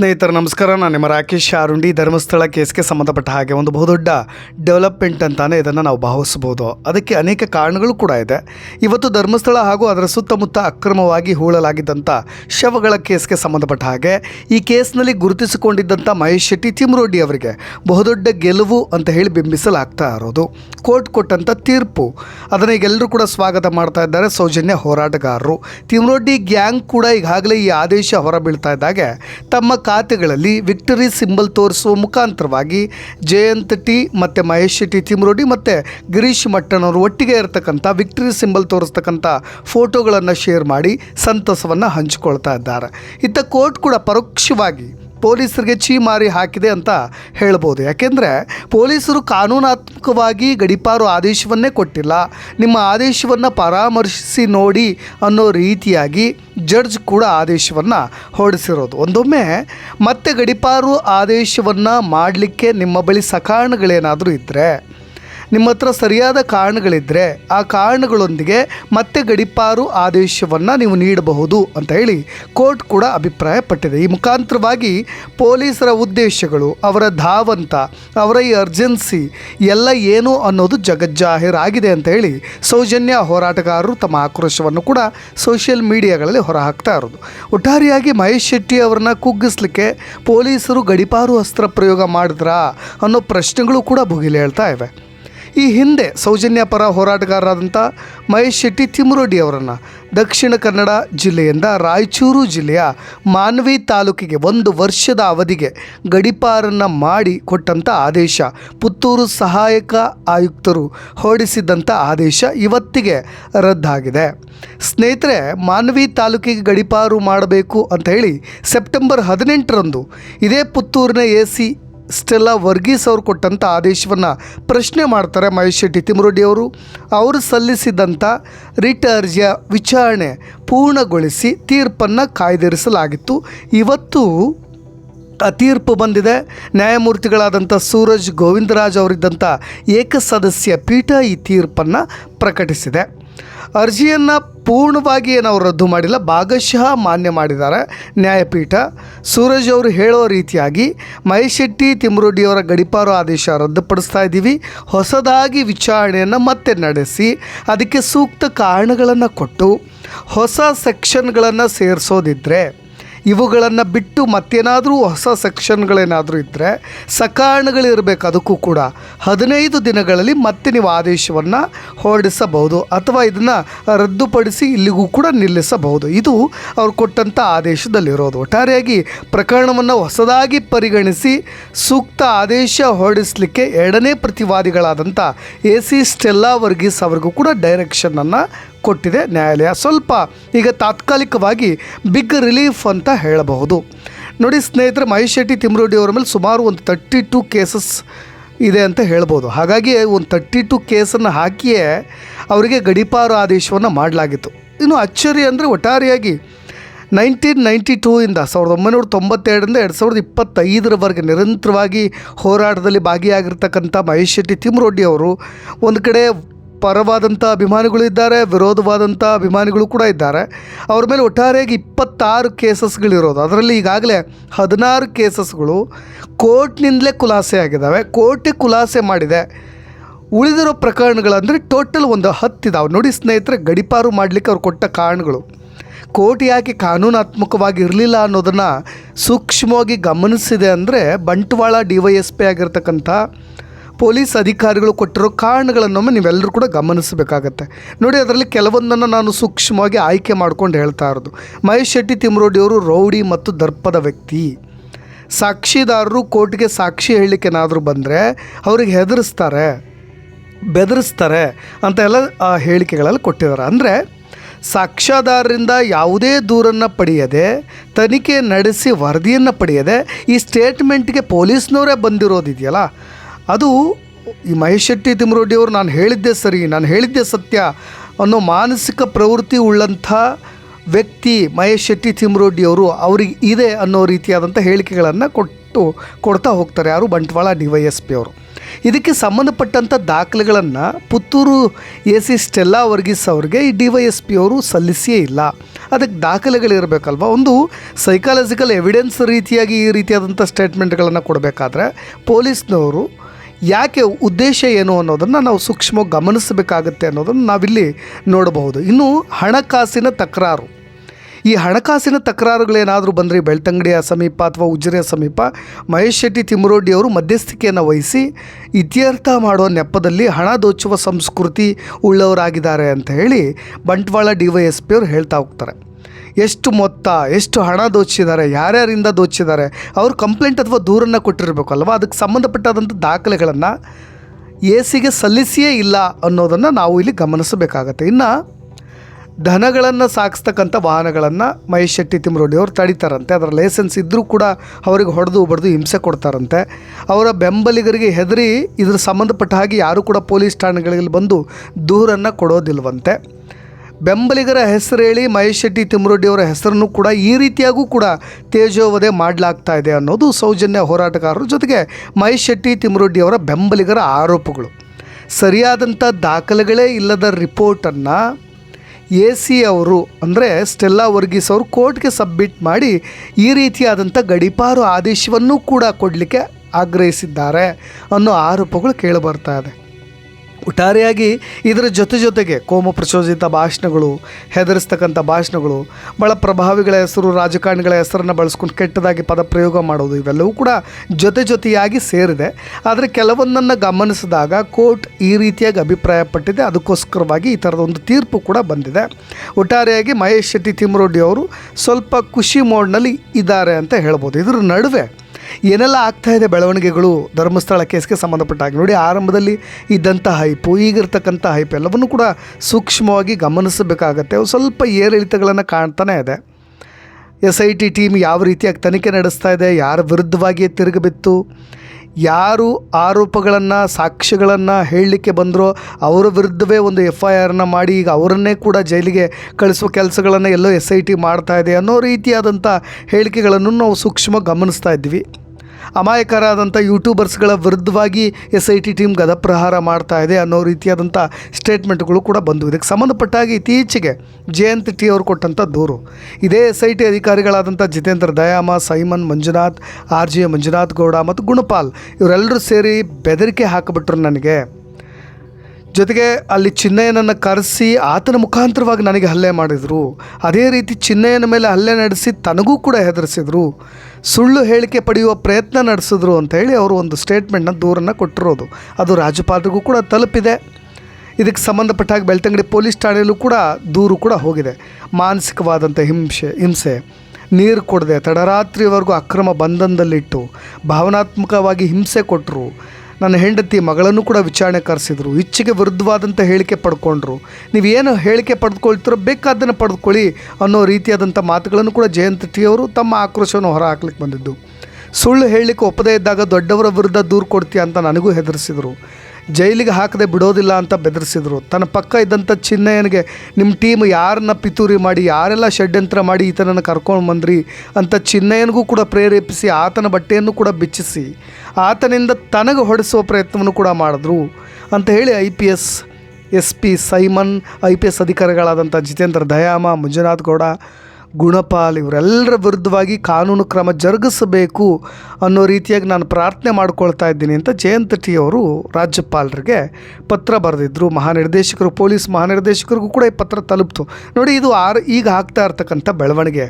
ಸ್ನೇಹಿತರೆ, ನಮಸ್ಕಾರ. ನಾನು ನಿಮ್ಮ ರಾಕೇಶ್ ಆರುಂಡಿ ಧರ್ಮಸ್ಥಳ ಕೇಸ್ಗೆ ಸಂಬಂಧಪಟ್ಟ ಹಾಗೆ ಒಂದು ಬಹುದೊಡ್ಡ ಡೆವಲಪ್ಮೆಂಟ್ ಅಂತಾನೆ ಇದನ್ನು ನಾವು ಭಾವಿಸ್ಬೋದು. ಅದಕ್ಕೆ ಅನೇಕ ಕಾರಣಗಳು ಕೂಡ ಇದೆ. ಇವತ್ತು ಧರ್ಮಸ್ಥಳ ಹಾಗೂ ಅದರ ಸುತ್ತಮುತ್ತ ಅಕ್ರಮವಾಗಿ ಹೂಳಲಾಗಿದ್ದಂಥ ಶವಗಳ ಕೇಸ್ಗೆ ಸಂಬಂಧಪಟ್ಟ ಹಾಗೆ, ಈ ಕೇಸ್ನಲ್ಲಿ ಗುರುತಿಸಿಕೊಂಡಿದ್ದಂಥ ಮಹೇಶ್ ಶೆಟ್ಟಿ ತಿಮ್ರೋಡಿ ಅವರಿಗೆ ಬಹುದೊಡ್ಡ ಗೆಲುವು ಅಂತ ಹೇಳಿ ಬಿಂಬಿಸಲಾಗ್ತಾ ಇರೋದು. ಕೋರ್ಟ್ ಕೊಟ್ಟಂಥ ತೀರ್ಪು. ಅದನ್ನು ಈಗೆಲ್ಲರೂ ಕೂಡ ಸ್ವಾಗತ ಮಾಡ್ತಾ ಇದ್ದಾರೆ. ಸೌಜನ್ಯ ಹೋರಾಟಗಾರರು. ತಿಮ್ರೋಡಿ ಗ್ಯಾಂಗ್ ಕೂಡ ಈಗಾಗಲೇ ಈ ಆದೇಶ ಹೊರಬೀಳ್ತಾ ಇದ್ದಾಗೆ ತಮ್ಮ ಖಾತೆಗಳಲ್ಲಿ ವಿಕ್ಟರಿ ಸಿಂಬಲ್ ತೋರಿಸುವ ಮುಖಾಂತರವಾಗಿ ಜಯಂತ್ ಟಿ ಮತ್ತು ಮಹೇಶ್ ಟಿ ತಿಮ್ರೋಡಿ ಮತ್ತು ಗಿರೀಶ್ ಮಟ್ಟನವರು ಒಟ್ಟಿಗೆ ಇರತಕ್ಕಂಥ ವಿಕ್ಟರಿ ಸಿಂಬಲ್ ತೋರಿಸ್ತಕ್ಕಂಥ ಫೋಟೋಗಳನ್ನು ಶೇರ್ ಮಾಡಿ ಸಂತಸವನ್ನು ಹಂಚಿಕೊಳ್ತಾ ಇದ್ದಾರೆ. ಇತ್ತ ಕೋರ್ಟ್ ಕೂಡ ಪರೋಕ್ಷವಾಗಿ ಪೊಲೀಸರಿಗೆ ಚೀಮಾರಿ ಹಾಕಿದೆ ಅಂತ ಹೇಳ್ಬೋದು. ಯಾಕೆಂದರೆ ಪೊಲೀಸರು ಕಾನೂನಾತ್ಮಕವಾಗಿ ಗಡಿಪಾರು ಆದೇಶವನ್ನೇ ಕೊಟ್ಟಿಲ್ಲ. ನಿಮ್ಮ ಆದೇಶವನ್ನು ಪರಾಮರ್ಶಿಸಿ ನೋಡಿ ಅನ್ನೋ ರೀತಿಯಾಗಿ ಜಡ್ಜ್ ಕೂಡ ಆದೇಶವನ್ನು ಹೊರಡಿಸಿರೋದು. ಒಂದೊಮ್ಮೆ ಮತ್ತೆ ಗಡಿಪಾರು ಆದೇಶವನ್ನು ಮಾಡಲಿಕ್ಕೆ ನಿಮ್ಮ ಬಳಿ ಸಕಾರಣಗಳೇನಾದರೂ ಇದ್ದರೆ ನಿಮ್ಮ ಹತ್ರ ಸರಿಯಾದ ಕಾರಣಗಳಿದ್ದರೆ ಆ ಕಾರಣಗಳೊಂದಿಗೆ ಮತ್ತೆ ಗಡಿಪಾರು ಆದೇಶವನ್ನು ನೀವು ನೀಡಬಹುದು ಅಂತ ಹೇಳಿ ಕೋರ್ಟ್ ಕೂಡ ಅಭಿಪ್ರಾಯಪಟ್ಟಿದೆ. ಈ ಮುಖಾಂತರವಾಗಿ ಪೊಲೀಸರ ಉದ್ದೇಶಗಳು, ಅವರ ಧಾವಂತ, ಅವರ ಈ ಅರ್ಜೆನ್ಸಿ ಎಲ್ಲ ಏನು ಅನ್ನೋದು ಜಗಜ್ಜಾಹೀರಾಗಿದೆ ಅಂತ ಹೇಳಿ ಸೌಜನ್ಯ ಹೋರಾಟಗಾರರು ತಮ್ಮ ಆಕ್ರೋಶವನ್ನು ಕೂಡ ಸೋಷಿಯಲ್ ಮೀಡಿಯಾಗಳಲ್ಲಿ ಹೊರಹಾಕ್ತಾ ಇರೋದು. ಒಟ್ಟಾರೆಯಾಗಿ ಮಹೇಶ್ ಶೆಟ್ಟಿ ಅವರನ್ನ ಕುಗ್ಗಿಸ್ಲಿಕ್ಕೆ ಪೊಲೀಸರು ಗಡಿಪಾರು ಅಸ್ತ್ರ ಪ್ರಯೋಗ ಮಾಡಿದ್ರಾ ಅನ್ನೋ ಪ್ರಶ್ನೆಗಳು ಕೂಡ ಭುಗಿಲೇಳ್ತಾ ಇವೆ. ಈ ಹಿಂದೆ ಸೌಜನ್ಯ ಪರ ಹೋರಾಟಗಾರರಾದಂಥ ಮಹೇಶ್ ಶೆಟ್ಟಿ ತಿಮ್ರೋಡಿ ಅವರನ್ನು ದಕ್ಷಿಣ ಕನ್ನಡ ಜಿಲ್ಲೆಯಿಂದ ರಾಯಚೂರು ಜಿಲ್ಲೆಯ ಮಾನ್ವಿ ತಾಲೂಕಿಗೆ ಒಂದು ವರ್ಷದ ಅವಧಿಗೆ ಗಡಿಪಾರನ್ನು ಮಾಡಿ ಕೊಟ್ಟಂಥ ಆದೇಶ ಪುತ್ತೂರು ಸಹಾಯಕ ಆಯುಕ್ತರು ಹೊರಡಿಸಿದ್ದಂಥ ಆದೇಶ ಇವತ್ತಿಗೆ ರದ್ದಾಗಿದೆ. ಸ್ನೇಹಿತರೆ, ಮಾನ್ವಿ ತಾಲೂಕಿಗೆ ಗಡಿಪಾರು ಮಾಡಬೇಕು ಅಂತ ಹೇಳಿ ಸೆಪ್ಟೆಂಬರ್ ಹದಿನೆಂಟರಂದು ಇದೇ ಪುತ್ತೂರಿನ ಎ ಸಿ ಸ್ಟೆಲ್ಲಾ ವರ್ಗೀಸ್ ಅವರು ಕೊಟ್ಟಂಥ ಆದೇಶವನ್ನು ಪ್ರಶ್ನೆ ಮಾಡ್ತಾರೆ ಮಹೇಶ್ ಶೆಟ್ಟಿ ತಿಮರೋಡಿ ಅವರು. ಅವರು ಸಲ್ಲಿಸಿದಂಥ ರಿಟ್ ಅರ್ಜಿಯ ವಿಚಾರಣೆ ಪೂರ್ಣಗೊಳಿಸಿ ತೀರ್ಪನ್ನು ಕಾಯ್ದಿರಿಸಲಾಗಿತ್ತು. ಇವತ್ತು ತೀರ್ಪು ಬಂದಿದೆ. ನ್ಯಾಯಮೂರ್ತಿಗಳಾದಂಥ ಸೂರಜ್ ಗೋವಿಂದರಾಜ್ ಅವರಿದ್ದಂಥ ಏಕಸದಸ್ಯ ಪೀಠ ಈ ತೀರ್ಪನ್ನು ಪ್ರಕಟಿಸಿದೆ. ಅರ್ಜಿಯನ್ನು ಪೂರ್ಣವಾಗಿ ಏನು ಅವರು ರದ್ದು ಮಾಡಿಲ್ಲ. ಭಾಗಶಃ ಮಾನ್ಯ ಮಾಡಿದ್ದಾರೆ ನ್ಯಾಯಪೀಠ. ಸೂರಜ್ ಅವರು ಹೇಳೋ ರೀತಿಯಾಗಿ ಮಹೇಶ್ ಶೆಟ್ಟಿ ತಿಮ್ರೋಡಿಯವರ ಗಡಿಪಾರು ಆದೇಶ ರದ್ದುಪಡಿಸ್ತಾ ಇದ್ದೀವಿ. ಹೊಸದಾಗಿ ವಿಚಾರಣೆಯನ್ನು ಮತ್ತೆ ನಡೆಸಿ ಅದಕ್ಕೆ ಸೂಕ್ತ ಕಾರಣಗಳನ್ನು ಕೊಟ್ಟು ಹೊಸ ಸೆಕ್ಷನ್ಗಳನ್ನು ಸೇರಿಸೋದಿದ್ದರೆ ಇವುಗಳನ್ನು ಬಿಟ್ಟು ಮತ್ತೇನಾದರೂ ಹೊಸ ಸೆಕ್ಷನ್ಗಳೇನಾದರೂ ಇದ್ದರೆ ಸಕಾರಣಗಳಿರಬೇಕು ಅದಕ್ಕೂ ಕೂಡ. ಹದಿನೈದು ದಿನಗಳಲ್ಲಿ ಮತ್ತೆ ನೀವು ಆದೇಶವನ್ನು ಹೊರಡಿಸಬಹುದು ಅಥವಾ ಇದನ್ನು ರದ್ದುಪಡಿಸಿ ಇಲ್ಲಿಗೂ ಕೂಡ ನಿಲ್ಲಿಸಬಹುದು. ಇದು ಅವರು ಕೊಟ್ಟಂಥ ಆದೇಶದಲ್ಲಿರೋದು. ಒಟ್ಟಾರೆಯಾಗಿ ಪ್ರಕರಣವನ್ನು ಹೊಸದಾಗಿ ಪರಿಗಣಿಸಿ ಸೂಕ್ತ ಆದೇಶ ಹೊರಡಿಸಲಿಕ್ಕೆ ಎರಡನೇ ಪ್ರತಿವಾದಿಗಳಾದಂಥ ಎ ಸಿ ಸ್ಟೆಲ್ಲಾ ವರ್ಗೀಸ್ ಅವ್ರಿಗೂ ಕೂಡ ಡೈರೆಕ್ಷನನ್ನು ಕೊಟ್ಟಿದೆ ನ್ಯಾಯಾಲಯ. ಸ್ವಲ್ಪ ಈಗ ತಾತ್ಕಾಲಿಕವಾಗಿ ಬಿಗ್ ರಿಲೀಫ್ ಅಂತ ಹೇಳಬಹುದು. ನೋಡಿ ಸ್ನೇಹಿತರೆ ಮಹೇಶ್ ಶೆಟ್ಟಿ ತಿಮ್ರೋಡಿ ಅವರ ಮೇಲೆ ಸುಮಾರು ಒಂದು ತರ್ಟಿ ಟು ಕೇಸಸ್ ಇದೆ ಅಂತ ಹೇಳ್ಬೋದು ಹಾಗಾಗಿ ಒಂದು ತರ್ಟಿ ಟು ಕೇಸನ್ನು ಹಾಕಿಯೇ ಅವರಿಗೆ ಗಡಿಪಾರು ಆದೇಶವನ್ನು ಮಾಡಲಾಗಿತ್ತು. ಇನ್ನು ಅಚ್ಚರಿ ಅಂದರೆ ಒಟ್ಟಾರೆಯಾಗಿ ನೈನ್ಟೀನ್ ನೈಂಟಿ ಟೂ ಇಂದ ಸಾವಿರದ ಒಂಬೈನೂರ ತೊಂಬತ್ತೆರಡರಿಂದ ಎರಡು ಸಾವಿರದ ಇಪ್ಪತ್ತೈದರವರೆಗೆ ನಿರಂತರವಾಗಿ ಹೋರಾಟದಲ್ಲಿ ಭಾಗಿಯಾಗಿರ್ತಕ್ಕಂಥ ಮಹೇಶ್ ಶೆಟ್ಟಿ ತಿಮ್ರೋಡಿ ಅವರು ಒಂದು ಕಡೆ ಪರವಾದಂಥ ಅಭಿಮಾನಿಗಳು ಇದ್ದಾರೆ, ವಿರೋಧವಾದಂಥ ಅಭಿಮಾನಿಗಳು ಕೂಡ ಇದ್ದಾರೆ. ಅವ್ರ ಮೇಲೆ ಒಟ್ಟಾರೆಯಾಗಿ ಇಪ್ಪತ್ತಾರು ಕೇಸಸ್ಗಳಿರೋದು. ಅದರಲ್ಲಿ ಈಗಾಗಲೇ ಹದಿನಾರು ಕೇಸಸ್ಗಳು ಕೋರ್ಟ್ನಿಂದಲೇ ಖುಲಾಸೆ ಆಗಿದ್ದಾವೆ. ಕೋರ್ಟೇ ಖುಲಾಸೆ ಮಾಡಿದೆ. ಉಳಿದಿರೋ ಪ್ರಕರಣಗಳಂದರೆ ಟೋಟಲ್ ಒಂದು ಹತ್ತಿದಾವೆ ನೋಡಿ ಸ್ನೇಹಿತರೆ, ಗಡಿಪಾರು ಮಾಡಲಿಕ್ಕೆ ಅವ್ರು ಕೊಟ್ಟ ಕಾರಣಗಳು. ಕೋರ್ಟ್ ಯಾಕೆ ಕಾನೂನಾತ್ಮಕವಾಗಿ ಇರಲಿಲ್ಲ ಅನ್ನೋದನ್ನು ಸೂಕ್ಷ್ಮವಾಗಿ ಗಮನಿಸಿದೆ ಅಂದರೆ Bantwal D Y S P ಆಗಿರ್ತಕ್ಕಂಥ ಪೊಲೀಸ್ ಅಧಿಕಾರಿಗಳು ಕೊಟ್ಟಿರೋ ಕಾರಣಗಳನ್ನೊಮ್ಮೆ ನೀವೆಲ್ಲರೂ ಕೂಡ ಗಮನಿಸಬೇಕಾಗತ್ತೆ. ನೋಡಿ, ಅದರಲ್ಲಿ ಕೆಲವೊಂದನ್ನು ನಾನು ಸೂಕ್ಷ್ಮವಾಗಿ ಆಯ್ಕೆ ಮಾಡ್ಕೊಂಡು ಹೇಳ್ತಾ ಇರೋದು. ಮಹೇಶ್ ಶೆಟ್ಟಿ ತಿಮ್ರೋಡಿಯವರು ರೌಡಿ ಮತ್ತು ದರ್ಪದ ವ್ಯಕ್ತಿ. ಸಾಕ್ಷಿದಾರರು ಕೋರ್ಟ್ಗೆ ಸಾಕ್ಷಿ ಹೇಳಲಿಕ್ಕೆನಾದರೂ ಬಂದರೆ ಅವ್ರಿಗೆ ಹೆದರಿಸ್ತಾರೆ. ಬೆದರಿಸ್ತಾರೆ ಅಂತ ಎಲ್ಲ ಹೇಳಿಕೆಗಳಲ್ಲಿ ಕೊಟ್ಟಿದ್ದಾರೆ. ಅಂದರೆ, ಸಾಕ್ಷ್ಯಾಧಾರರಿಂದ ಯಾವುದೇ ದೂರನ್ನು ಪಡೆಯದೆ, ತನಿಖೆ ನಡೆಸಿ ವರದಿಯನ್ನು ಪಡೆಯದೆ ಈ ಸ್ಟೇಟ್ಮೆಂಟ್ಗೆ ಪೊಲೀಸ್ನವರೇ ಬಂದಿರೋದಿದೆಯಲ್ಲ ಅದು ಈ ಮಹೇಶ್ ಶೆಟ್ಟಿ ತಿಮ್ರೋಡಿಯವರು ನಾನು ಹೇಳಿದ್ದೆ ಸರಿ, ನಾನು ಹೇಳಿದ್ದೆ ಸತ್ಯ ಅನ್ನೋ ಮಾನಸಿಕ ಪ್ರವೃತ್ತಿ ಉಳ್ಳಂಥ ವ್ಯಕ್ತಿ ಮಹೇಶ್ ಶೆಟ್ಟಿ ತಿಮ್ರೋಡಿಯವರು ಅವ್ರಿಗೆ ಇದೆ ಅನ್ನೋ ರೀತಿಯಾದಂಥ ಹೇಳಿಕೆಗಳನ್ನು ಕೊಟ್ಟು ಕೊಡ್ತಾ ಹೋಗ್ತಾರೆ ಯಾರು? Bantwal D Y S P ಅವರು. ಇದಕ್ಕೆ ಸಂಬಂಧಪಟ್ಟಂಥ ದಾಖಲೆಗಳನ್ನು Puttur A C Stella Varghese ಅವ್ರಿಗೆ ಈ ಡಿ ವೈ ಎಸ್ ಪಿ ಅವರು ಸಲ್ಲಿಸಿಯೇ ಇಲ್ಲ. ಅದಕ್ಕೆ ದಾಖಲೆಗಳಿರಬೇಕಲ್ವ? ಒಂದು ಸೈಕಾಲಜಿಕಲ್ ಎವಿಡೆನ್ಸ್ ರೀತಿಯಾಗಿ ಈ ರೀತಿಯಾದಂಥ ಸ್ಟೇಟ್ಮೆಂಟ್ಗಳನ್ನು ಕೊಡಬೇಕಾದ್ರೆ ಪೊಲೀಸ್ನವರು ಯಾಕೆ ಉದ್ದೇಶ ಏನು ಅನ್ನೋದನ್ನು ನಾವು ಸೂಕ್ಷ್ಮವಾಗಿ ಗಮನಿಸಬೇಕಾಗತ್ತೆ ಅನ್ನೋದನ್ನು ನಾವಿಲ್ಲಿ ನೋಡಬಹುದು. ಇನ್ನು ಹಣಕಾಸಿನ ತಕರಾರು. ಈ ಹಣಕಾಸಿನ ತಕರಾರುಗಳೇನಾದರೂ ಬಂದರೆ ಬೆಳ್ತಂಗಡಿಯ ಸಮೀಪ ಅಥವಾ ಉಜಿರೆಯ ಸಮೀಪ ಮಹೇಶ್ ಶೆಟ್ಟಿ ತಿಮ್ಮರೋಡ್ಡಿ ಅವರು ಮಧ್ಯಸ್ಥಿಕೆಯನ್ನು ವಹಿಸಿ ಇತ್ಯರ್ಥ ಮಾಡೋ ನೆಪದಲ್ಲಿ ಹಣ ದೋಚುವ ಸಂಸ್ಕೃತಿ ಉಳ್ಳವರಾಗಿದ್ದಾರೆ ಅಂತ ಹೇಳಿ ಬಂಟ್ವಾಳ ಡಿ ವೈ ಎಸ್ ಹೇಳ್ತಾ ಹೋಗ್ತಾರೆ. ಎಷ್ಟು ಮೊತ್ತ, ಎಷ್ಟು ಹಣ ದೋಚಿದ್ದಾರೆ, ಯಾರ್ಯಾರಿಂದ ದೋಚಿದ್ದಾರೆ, ಅವರು ಕಂಪ್ಲೇಂಟ್ ಅಥವಾ ದೂರನ್ನು ಕೊಟ್ಟಿರಬೇಕಲ್ವ ಅದಕ್ಕೆ ಸಂಬಂಧಪಟ್ಟಾದಂಥ ದಾಖಲೆಗಳನ್ನು ಎ ಸಿಗೆ ಸಲ್ಲಿಸಿಯೇ ಇಲ್ಲ ಅನ್ನೋದನ್ನು ನಾವು ಇಲ್ಲಿ ಗಮನಿಸಬೇಕಾಗತ್ತೆ. ಇನ್ನು ದನಗಳನ್ನು ಸಾಗಿಸ್ತಕ್ಕಂಥ ವಾಹನಗಳನ್ನು ಮಹೇಶ್ ಶೆಟ್ಟಿ ತಿಮ್ಮರೋಡಿ ಅವರು ತಡಿತಾರಂತೆ. ಅದರ ಲೈಸೆನ್ಸ್ ಇದ್ದರೂ ಕೂಡ ಅವರಿಗೆ ಹೊಡೆದು ಬಡ್ದು ಹಿಂಸೆ ಕೊಡ್ತಾರಂತೆ. ಅವರ ಬೆಂಬಲಿಗರಿಗೆ ಹೆದರಿ ಇದ್ರ ಸಂಬಂಧಪಟ್ಟ ಹಾಗೆ ಯಾರೂ ಕೂಡ ಪೊಲೀಸ್ ಠಾಣೆಗಳಲ್ಲಿ ಬಂದು ದೂರನ್ನು ಕೊಡೋದಿಲ್ವಂತೆ. ಬೆಂಬಲಿಗರ ಹೆಸರು ಹೇಳಿ ಮಹೇಶ್ ಶೆಟ್ಟಿ ತಿಮ್ಮರೊಡ್ಡಿ ಅವರ ಹೆಸರನ್ನು ಕೂಡ ಈ ರೀತಿಯಾಗೂ ಕೂಡ ತೇಜೋವಧೆ ಮಾಡಲಾಗ್ತಾ ಇದೆ ಅನ್ನೋದು ಸೌಜನ್ಯ ಹೋರಾಟಗಾರರ ಜೊತೆಗೆ ಮಹೇಶ್ ಶೆಟ್ಟಿ ತಿಮ್ಮರೊಡ್ಡಿ ಅವರ ಬೆಂಬಲಿಗರ ಆರೋಪಗಳು. ಸರಿಯಾದಂಥ ದಾಖಲೆಗಳೇ ಇಲ್ಲದ ರಿಪೋರ್ಟನ್ನು ಎ ಸಿ ಅವರು, ಅಂದರೆ ಸ್ಟೆಲ್ಲಾ ವರ್ಗೀಸ್ ಅವರು ಕೋರ್ಟ್ಗೆ ಸಬ್ಮಿಟ್ ಮಾಡಿ ಈ ರೀತಿಯಾದಂಥ ಗಡಿಪಾರು ಆದೇಶವನ್ನು ಕೂಡ ಕೊಡಲಿಕ್ಕೆ ಆಗ್ರಹಿಸಿದ್ದಾರೆ ಅನ್ನೋ ಆರೋಪಗಳು ಕೇಳಿಬರ್ತಾ ಇದೆ. ಒಟ್ಟಾರೆಯಾಗಿ ಇದರ ಜೊತೆ ಜೊತೆಗೆ ಕೋಮ ಪ್ರಚೋದಿತ ಭಾಷಣಗಳು, ಹೆದರಿಸ್ತಕ್ಕಂಥ ಭಾಷಣಗಳು ಭಾಳ ಪ್ರಭಾವಿಗಳ ಹೆಸರು, ರಾಜಕಾರಣಿಗಳ ಹೆಸರನ್ನು ಬಳಸ್ಕೊಂಡು ಕೆಟ್ಟದಾಗಿ ಪದ ಪ್ರಯೋಗ ಮಾಡೋದು ಇವೆಲ್ಲವೂ ಕೂಡ ಜೊತೆ ಜೊತೆಯಾಗಿ ಸೇರಿದೆ. ಆದರೆ ಕೆಲವೊಂದನ್ನು ಗಮನಿಸಿದಾಗ ಕೋರ್ಟ್ ಈ ರೀತಿಯಾಗಿ ಅಭಿಪ್ರಾಯಪಟ್ಟಿದೆ. ಅದಕ್ಕೋಸ್ಕರವಾಗಿ ಈ ಥರದ ಒಂದು ತೀರ್ಪು ಕೂಡ ಬಂದಿದೆ. ಒಟ್ಟಾರೆಯಾಗಿ ಮಹೇಶ್ ಶೆಟ್ಟಿ ತಿಮ್ಮರೊಡ್ಡಿ ಅವರು ಸ್ವಲ್ಪ ಖುಷಿ ಮೋಡ್ನಲ್ಲಿ ಇದ್ದಾರೆ ಅಂತ ಹೇಳ್ಬೋದು. ಇದರ ನಡುವೆ ಏನೆಲ್ಲ ಆಗ್ತಾ ಇದೆ ಬೆಳವಣಿಗೆಗಳು ಧರ್ಮಸ್ಥಳ ಕೇಸ್ಗೆ ಸಂಬಂಧಪಟ್ಟ ಹಾಗೆ ನೋಡಿ, ಆರಂಭದಲ್ಲಿ ಇದ್ದಂಥ ಹೈಪು ಈಗಿರ್ತಕ್ಕಂಥ ಹೈಪ್ ಎಲ್ಲವನ್ನು ಕೂಡ ಸೂಕ್ಷ್ಮವಾಗಿ ಗಮನಿಸಬೇಕಾಗತ್ತೆ. ಸ್ವಲ್ಪ ಏರಿಳಿತಗಳನ್ನು ಕಾಣ್ತಾನೆ ಇದೆ. ಎಸ್ ಐ ಟಿ ಟೀಮ್ ಯಾವ ರೀತಿಯಾಗಿ ತನಿಖೆ ನಡೆಸ್ತಾ ಇದೆ, ಯಾರ ವಿರುದ್ಧವಾಗಿ ತಿರುಗಬಿತ್ತು ಯಾರು ಆರೋಪಗಳನ್ನು, ಸಾಕ್ಷ್ಯಗಳನ್ನು ಹೇಳಲಿಕ್ಕೆ ಬಂದರೋ ಅವರ ವಿರುದ್ಧವೇ ಒಂದು ಎಫ್ ಐ ಆರ್ನ ಮಾಡಿ ಈಗ ಅವರನ್ನೇ ಕೂಡ ಜೈಲಿಗೆ ಕಳಿಸುವ ಕೆಲಸಗಳನ್ನು ಎಲ್ಲೋ ಎಸ್ ಐ ಟಿ ಮಾಡ್ತಾ ಇದೆ ಅನ್ನೋ ರೀತಿಯಾದಂಥ ಹೇಳಿಕೆಗಳನ್ನು ನಾವು ಸೂಕ್ಷ್ಮ ಗಮನಿಸ್ತಾ ಇದ್ವಿ ಅಮಾಯಕರಾದಂಥ ಯೂಟ್ಯೂಬರ್ಸ್ಗಳ ವಿರುದ್ಧವಾಗಿ ಎಸ್ ಐ ಟಿ ಟೀಮ್ ಗದಪ್ರಹಾರ ಮಾಡ್ತಾ ಇದೆ ಅನ್ನೋ ರೀತಿಯಾದಂಥ ಸ್ಟೇಟ್ಮೆಂಟ್ಗಳು ಕೂಡ ಬಂದು ಇದಕ್ಕೆ ಸಂಬಂಧಪಟ್ಟಾಗಿ ಇತ್ತೀಚೆಗೆ ಜಯಂತ್ ಟಿ ಅವರು ಕೊಟ್ಟಂಥ ದೂರು. ಇದೇ S I T ಅಧಿಕಾರಿಗಳಾದಂಥ Jitendra Dayama, Simon Manjunath, R G Manjunath Gowda ಮತ್ತು ಗುಣಪಾಲ್, ಇವರೆಲ್ಲರೂ ಸೇರಿ ಬೆದರಿಕೆ ಹಾಕಿಬಿಟ್ರು ನನಗೆ. ಜೊತೆಗೆ ಅಲ್ಲಿ ಚಿನ್ನಯ್ಯನನ್ನು ಕರೆಸಿ ಆತನ ಮುಖಾಂತರವಾಗಿ ನನಗೆ ಹಲ್ಲೆ ಮಾಡಿದರು. ಅದೇ ರೀತಿ ಚಿನ್ನಯ್ಯನ ಮೇಲೆ ಹಲ್ಲೆ ನಡೆಸಿ ತನಗೂ ಕೂಡ ಹೆದರಿಸಿದರು. ಸುಳ್ಳು ಹೇಳಿಕೆ ಪಡೆಯುವ ಪ್ರಯತ್ನ ನಡೆಸಿದ್ರು ಅಂತ ಹೇಳಿ ಅವರು ಒಂದು ಸ್ಟೇಟ್ಮೆಂಟ್ನ ದೂರನ್ನು ಕೊಟ್ಟಿರೋದು. ಅದು ರಾಜ್ಯಪಾಲರಿಗೂ ಕೂಡ ತಲುಪಿದೆ. ಇದಕ್ಕೆ ಸಂಬಂಧಪಟ್ಟ ಹಾಗೆ ಬೆಳ್ತಂಗಡಿ ಪೊಲೀಸ್ ಠಾಣೆಯಲ್ಲೂ ಕೂಡ ದೂರು ಕೂಡ ಹೋಗಿದೆ. ಮಾನಸಿಕವಾದಂಥ ಹಿಂಸೆ ಹಿಂಸೆ. ನೀರು ಕೊಡದೆ ತಡರಾತ್ರಿವರೆಗೂ ಅಕ್ರಮ ಬಂಧನದಲ್ಲಿಟ್ಟು, ಭಾವನಾತ್ಮಕವಾಗಿ ಹಿಂಸೆ ಕೊಟ್ಟರು ನನ್ನ ಹೆಂಡತಿ ಮಗಳನ್ನು ಕೂಡ ವಿಚಾರಣೆ ಕರೆಸಿದ್ರು. ಇಚ್ಛೆಗೆ ವಿರುದ್ಧವಾದಂಥ ಹೇಳಿಕೆ ಪಡ್ಕೊಂಡ್ರು. ನೀವೇನು ಹೇಳಿಕೆ ಪಡೆದುಕೊಳ್ತಿರೋ ಬೇಕಾದ್ದನ್ನು ಪಡೆದುಕೊಳ್ಳಿ ಅನ್ನೋ ರೀತಿಯಾದಂಥ ಮಾತುಗಳನ್ನು ಕೂಡ ಜಯಂತ ಟಿ ಅವರು ತಮ್ಮ ಆಕ್ರೋಶವನ್ನು ಹೊರ ಹಾಕ್ಲಿಕ್ಕೆ ಬಂದಿದ್ದು. ಸುಳ್ಳು ಹೇಳಲಿಕ್ಕೆ ಒಪ್ಪದೇ ಇದ್ದಾಗ ದೊಡ್ಡವರ ವಿರುದ್ಧ ದೂರು ಕೊಡ್ತೀಯ ಅಂತ ನನಗೂ ಹೆದರಿಸಿದರು. ಜೈಲಿಗೆ ಹಾಕದೆ ಬಿಡೋದಿಲ್ಲ ಅಂತ ಬೆದರಿಸಿದರು. ತನ್ನ ಪಕ್ಕ ಇದ್ದಂಥ ಚಿನ್ನಯ್ಯನಿಗೆ ನಿಮ್ಮ ಟೀಮ್ ಯಾರನ್ನ ಪಿತೂರಿ ಮಾಡಿ, ಯಾರೆಲ್ಲ ಷಡ್ಯಂತ್ರ ಮಾಡಿ ಈತನನ್ನು ಕರ್ಕೊಂಡು ಬಂದ್ರಿ ಅಂತ ಚಿನ್ನಯ್ಯನಿಗೂ ಕೂಡ ಪ್ರೇರೇಪಿಸಿ, ಆತನ ಬಟ್ಟೆಯನ್ನು ಕೂಡ ಬಿಚ್ಚಿಸಿ. ಆತನಿಂದ ತನಗೆ ಹೊಡೆಸುವ ಪ್ರಯತ್ನವನ್ನು ಕೂಡ ಮಾಡಿದ್ರು ಅಂತ ಹೇಳಿ I P S S P Simon, I P S ಅಧಿಕಾರಿಗಳಾದಂಥ Jitendra Dayama, Manjunath Gowda, Gunapal ಇವರೆಲ್ಲರ ವಿರುದ್ಧವಾಗಿ ಕಾನೂನು ಕ್ರಮ ಜರುಗಿಸಬೇಕು ಅನ್ನೋ ರೀತಿಯಾಗಿ ನಾನು ಪ್ರಾರ್ಥನೆ ಮಾಡ್ಕೊಳ್ತಾ ಇದ್ದೀನಿ ಅಂತ ಜಯಂತ ಟಿ ಅವರು ರಾಜ್ಯಪಾಲರಿಗೆ ಪತ್ರ ಬರೆದಿದ್ದರು ಮಹಾನಿರ್ದೇಶಕರು, ಪೊಲೀಸ್ ಮಹಾನಿರ್ದೇಶಕರಿಗೂ ಕೂಡ ಈ ಪತ್ರ ತಲುಪ್ತು. ನೋಡಿ ಇದು ಆರು ಈಗ ಆಗ್ತಾ ಇರ್ತಕ್ಕಂಥ ಬೆಳವಣಿಗೆ.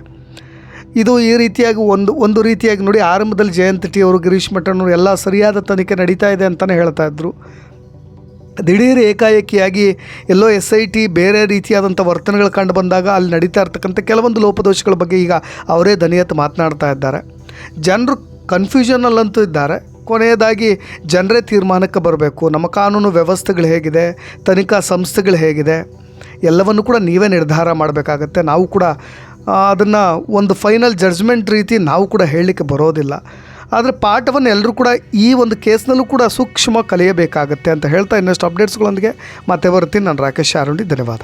ಇದು ಈ ರೀತಿಯಾಗಿ ಒಂದು ಒಂದು ರೀತಿಯಾಗಿ ನೋಡಿ ಆರಂಭದಲ್ಲಿ ಜಯಂತ್ ಟಿ ಅವರು, ಗಿರೀಶ್ ಮಠನವರು ಎಲ್ಲ ಸರಿಯಾದ ತನಿಖೆ ನಡೀತಾ ಇದೆ ಅಂತಲೇ ಹೇಳ್ತಾ ಇದ್ರು. ದಿಢೀರ್ ಏಕಾಏಕಿಯಾಗಿ ಎಲ್ಲೋ ಎಸ್ ಐ ಟಿ ಬೇರೆ ರೀತಿಯಾದಂಥ ವರ್ತನೆಗಳು ಕಂಡು ಬಂದಾಗ ಅಲ್ಲಿ ನಡೀತಾ ಇರ್ತಕ್ಕಂಥ ಕೆಲವೊಂದು ಲೋಪದೋಷಗಳ ಬಗ್ಗೆ ಈಗ ಅವರೇ ದನಿಯತ್ತು ಮಾತನಾಡ್ತಾ ಇದ್ದಾರೆ. ಜನರು ಕನ್ಫ್ಯೂಷನಲ್ಲಂತೂ ಇದ್ದಾರೆ. ಕೊನೆಯದಾಗಿ ಜನರೇ ತೀರ್ಮಾನಕ್ಕೆ ಬರಬೇಕು. ನಮ್ಮ ಕಾನೂನು ವ್ಯವಸ್ಥೆಗಳು ಹೇಗಿದೆ, ತನಿಖಾ ಸಂಸ್ಥೆಗಳು ಹೇಗಿದೆ, ಎಲ್ಲವನ್ನು ಕೂಡ ನೀವೇ ನಿರ್ಧಾರ ಮಾಡಬೇಕಾಗತ್ತೆ. ನಾವು ಕೂಡ ಅದನ್ನು ಒಂದು ಫೈನಲ್ ಜಡ್ಜ್ಮೆಂಟ್ ರೀತಿ ನಾವು ಕೂಡ ಹೇಳಲಿಕ್ಕೆ ಬರೋದಿಲ್ಲ. ಆದರೆ ಪಾಠವನ್ನು ಎಲ್ಲರೂ ಕೂಡ ಈ ಒಂದು ಕೇಸ್ನಲ್ಲೂ ಕೂಡ ಸೂಕ್ಷ್ಮ ಕಲಿಯಬೇಕಾಗತ್ತೆ ಅಂತ ಹೇಳ್ತಾ ಇನ್ನಷ್ಟು ಅಪ್ಡೇಟ್ಸ್ಗಳೊಂದಿಗೆ ಮತ್ತೆ ಬರ್ತೀನಿ ನಾನು ರಾಕೇಶ್ ಶಾರುಂಡಿ ಧನ್ಯವಾದ.